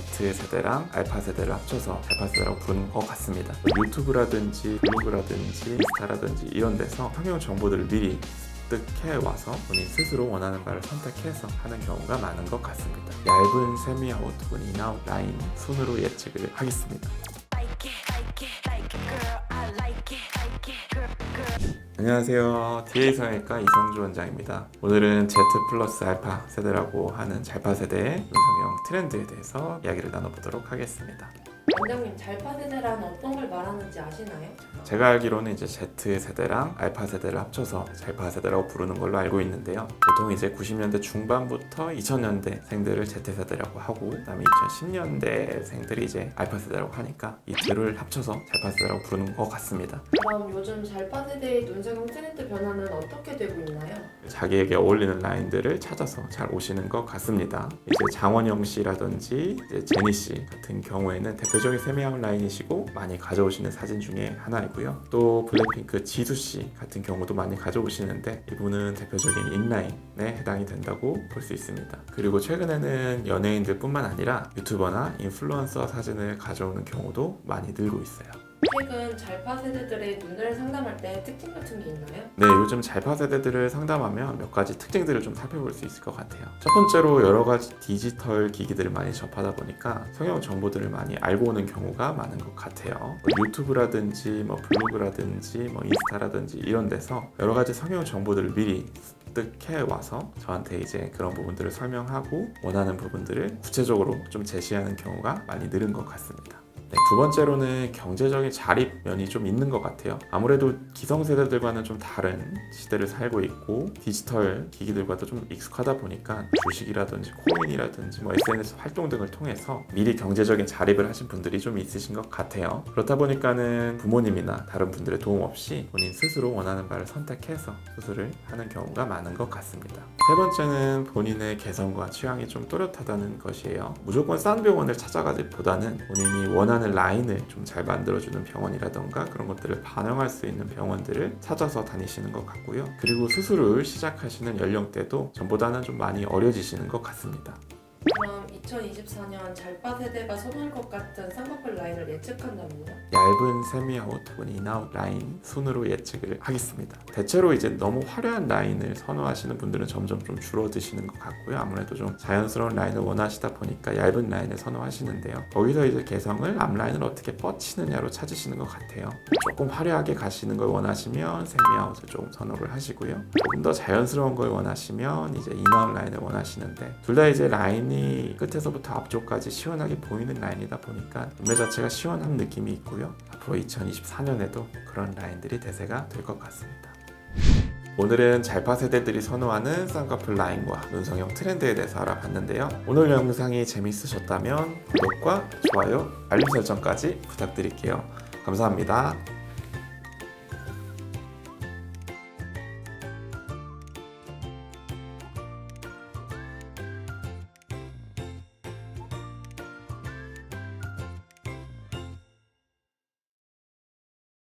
Z세대랑 알파 세대를 합쳐서 알파 세대라고 부르는 것 같습니다. 유튜브라든지 블로그라든지 인스타라든지 이런 데서 성형 정보들을 미리 습득해 와서 본인 스스로 원하는 바를 선택해서 하는 경우가 많은 것 같습니다. 얇은 세미 아웃 혹은 인아웃 라인 순으로 예측을 하겠습니다. 안녕하세요. DA 성형외과 이성주 원장입니다. 오늘은 Z 플러스 알파 세대라고 하는 잘파 세대의 눈성형 트렌드에 대해서 이야기를 나눠보도록 하겠습니다. 원장님 잘파 세대란 어떤 걸 말하는지 아시나요? 제가 알기로는 이제 Z 세대랑 알파 세대를 합쳐서 잘파 세대라고 부르는 걸로 알고 있는데요. 보통 이제 90년대 중반부터 2000년대 생들을 Z 세대라고 하고, 그다음에 2010년대 생들이 이제 알파 세대라고 하니까 이 둘을 합쳐서 잘파 세대라고 부르는 것 같습니다. 그럼 요즘 잘파 세대의 눈성형 트렌드 변화는 어떻게 되고 있나요? 자기에게 어울리는 라인들을 찾아서 잘 오시는 것 같습니다. 이제 장원영 씨라든지 이제 제니 씨 같은 경우에는 대표 적인 세미아웃 라인이시고 많이 가져오시는 사진 중에 하나이고요. 또 블랙핑크 지수 씨 같은 경우도 많이 가져오시는데 이분은 대표적인 인라인에 해당이 된다고 볼 수 있습니다. 그리고 최근에는 연예인들뿐만 아니라 유튜버나 인플루언서 사진을 가져오는 경우도 많이 늘고 있어요. 최근 잘파 세대들의 눈을 상담할 때 특징 같은 게 있나요? 네, 요즘 잘파 세대들을 상담하면 몇 가지 특징들을 좀 살펴볼 수 있을 것 같아요. 첫 번째로 여러 가지 디지털 기기들을 많이 접하다 보니까 성형 정보들을 많이 알고 오는 경우가 많은 것 같아요. 뭐 유튜브라든지 뭐 블로그라든지 뭐 인스타라든지 이런 데서 여러 가지 성형 정보들을 미리 습득해 와서 저한테 이제 그런 부분들을 설명하고 원하는 부분들을 구체적으로 좀 제시하는 경우가 많이 늘은 것 같습니다. 네, 두 번째로는 경제적인 자립 면이 좀 있는 것 같아요. 아무래도 기성세대들과는 좀 다른 시대를 살고 있고 디지털 기기들과도 좀 익숙하다 보니까 주식이라든지 코인이라든지 뭐 SNS 활동 등을 통해서 미리 경제적인 자립을 하신 분들이 좀 있으신 것 같아요. 그렇다 보니까는 부모님이나 다른 분들의 도움 없이 본인 스스로 원하는 바를 선택해서 수술을 하는 경우가 많은 것 같습니다. 세 번째는 본인의 개성과 취향이 좀 또렷하다는 것이에요. 무조건 싼 병원을 찾아가기보다는 본인이 원하는 라인을 좀 잘 만들어주는 병원이라던가 그런 것들을 반영할 수 있는 병원들을 찾아서 다니시는 것 같고요. 그리고 수술을 시작하시는 연령대도 전보다는 좀 많이 어려지시는 것 같습니다. 그럼 2024년 잘파 세대가 선호할 것 같은 쌍꺼풀 라인을 예측한다면요? 얇은 세미아웃 혹은 인아웃 라인 순으로 예측을 하겠습니다. 대체로 이제 너무 화려한 라인을 선호하시는 분들은 점점 좀 줄어드시는 것 같고요. 아무래도 좀 자연스러운 라인을 원하시다 보니까 얇은 라인을 선호하시는데요. 거기서 이제 개성을 앞라인을 어떻게 뻗치느냐로 찾으시는 것 같아요. 조금 화려하게 가시는 걸 원하시면 세미아웃을 조금 선호를 하시고요. 조금 더 자연스러운 걸 원하시면 이제 인아웃 라인을 원하시는데 둘 다 이제 라인이 끝에서부터 앞쪽까지 시원하게 보이는 라인이다 보니까 눈매 자체가 시원한 느낌이 있고요. 앞으로 2024년에도 그런 라인들이 대세가 될 것 같습니다. 오늘은 잘파 세대들이 선호하는 쌍꺼풀 라인과 눈성형 트렌드에 대해서 알아봤는데요. 오늘 영상이 재밌으셨다면 구독과 좋아요, 알림 설정까지 부탁드릴게요. 감사합니다.